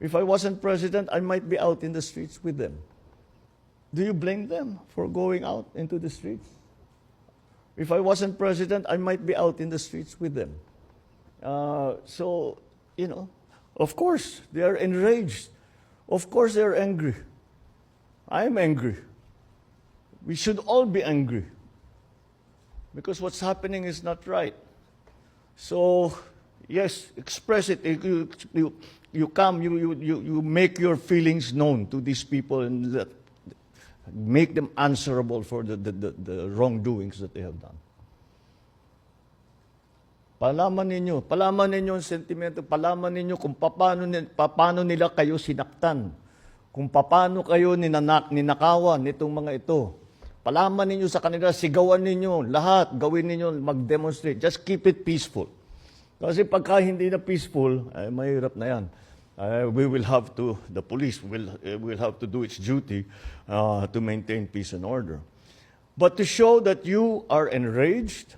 If I wasn't president, I might be out in the streets with them. Do you blame them for going out into the streets? If I wasn't president, I might be out in the streets with them. Uh, so, you know, of course, they are enraged. Of course, they are angry. I'm angry. We should all be angry because what's happening is not right. So, yes, express it. You, you, you come, you, you, you, make your feelings known to these people and that, make them answerable for the, the, the, the wrongdoings that they have done. Palaman ninyo, palaman ninyo ang sentimento, palaman ninyo kung paano, paano nila kayo sinaktan, kung paano kayo ninanak, ninakawan nitong mga ito. Palaman ninyo sa kanila, sigawan ninyo, lahat, gawin ninyo, mag-demonstrate. Just keep it peaceful. Kasi pagka hindi na peaceful, ay mahirap na yan. Uh, we will have to, the police will, uh, will have to do its duty uh, to maintain peace and order. But to show that you are enraged,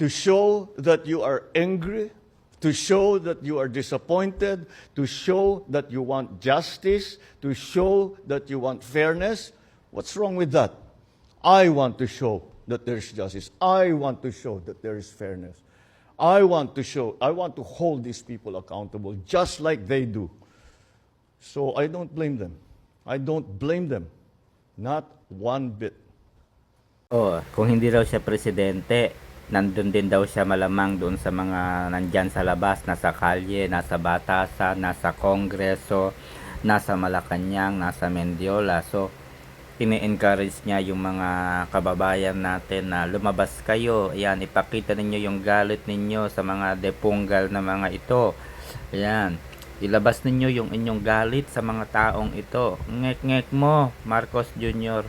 to show that you are angry, to show that you are disappointed, to show that you want justice, to show that you want fairness. What's wrong with that? I want to show that there's justice. I want to show that there is fairness. I want to show, I want to hold these people accountable just like they do. So I don't blame them. I don't blame them. Not one bit. Oh, kung hindi raw siya presidente, nandun din daw siya malamang doon sa mga nandyan sa labas, nasa kalye, nasa Batasan, nasa Kongreso, nasa Malacanang, nasa Mendiola. So, ini-encourage niya yung mga kababayan natin na lumabas kayo. Ayan, ipakita ninyo yung galit ninyo sa mga depunggal na mga ito. Ayan, ilabas ninyo yung inyong galit sa mga taong ito. Ngek-ngek mo, Marcos Jr.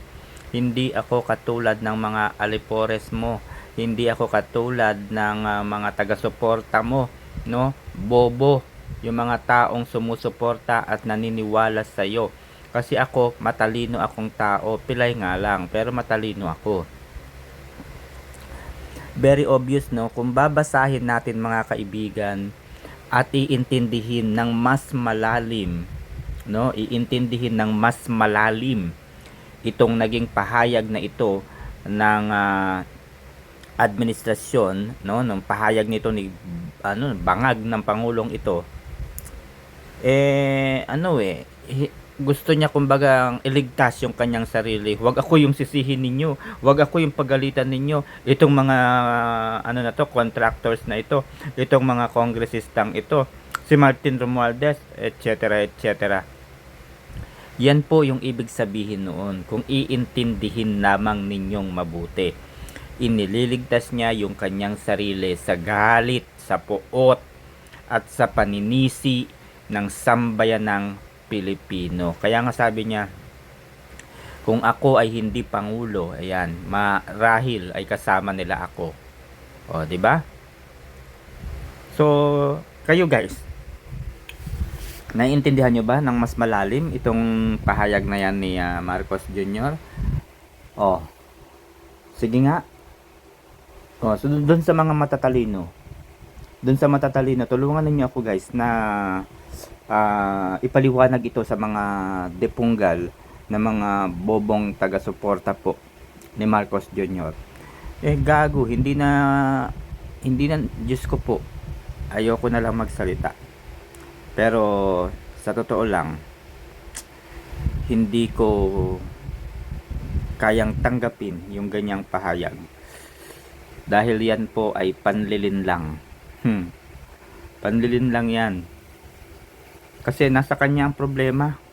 Hindi ako katulad ng mga alipores mo. Hindi ako katulad ng ah, mga taga-suporta mo, no? Bobo, yung mga taong sumusuporta at naniniwala sa iyo. Kasi ako, matalino akong tao. Pilay nga lang, pero matalino ako. Very obvious, no? Kung babasahin natin mga kaibigan at iintindihin ng mas malalim, no? Iintindihin ng mas malalim itong naging pahayag na ito ng ah, administrasyon, no? Ng pahayag nito ni ano, bangag ng pangulong ito. Eh ano eh gusto niya kumbaga iligtas yung kanyang sarili. Huwag ako yung sisihin ninyo. Huwag ako yung pagalitan ninyo. Itong mga ano na to, contractors na ito, itong mga kongresistang ito, si Martin Romualdez, etc. etc. Yan po yung ibig sabihin noon kung iintindihin lamang ninyong mabuti. Inililigtas niya yung kanyang sarili sa galit, sa puot, at sa paninisi ng sambayanang Pilipino. Kaya nga sabi niya, kung ako ay hindi pangulo, ayan, marahil ay kasama nila ako. O, di ba? So, kayo guys, naiintindihan nyo ba ng mas malalim itong pahayag na yan ni ah, Marcos Jr.? Oh, sige nga. Oh, so doon sa mga matatalino, doon sa matatalino, tulungan ninyo ako guys na ah, ipaliwanag ito sa mga depunggal na mga bobong taga-suporta po ni Marcos Jr. Eh gago, hindi na hindi na Diyos ko po. Ayoko na lang magsalita. Pero sa totoo lang hindi ko kayang tanggapin yung ganyang pahayag. Dahil yan po ay panlilin lang. Hmm. Panlilin lang yan. Kasi nasa kanya ang problema.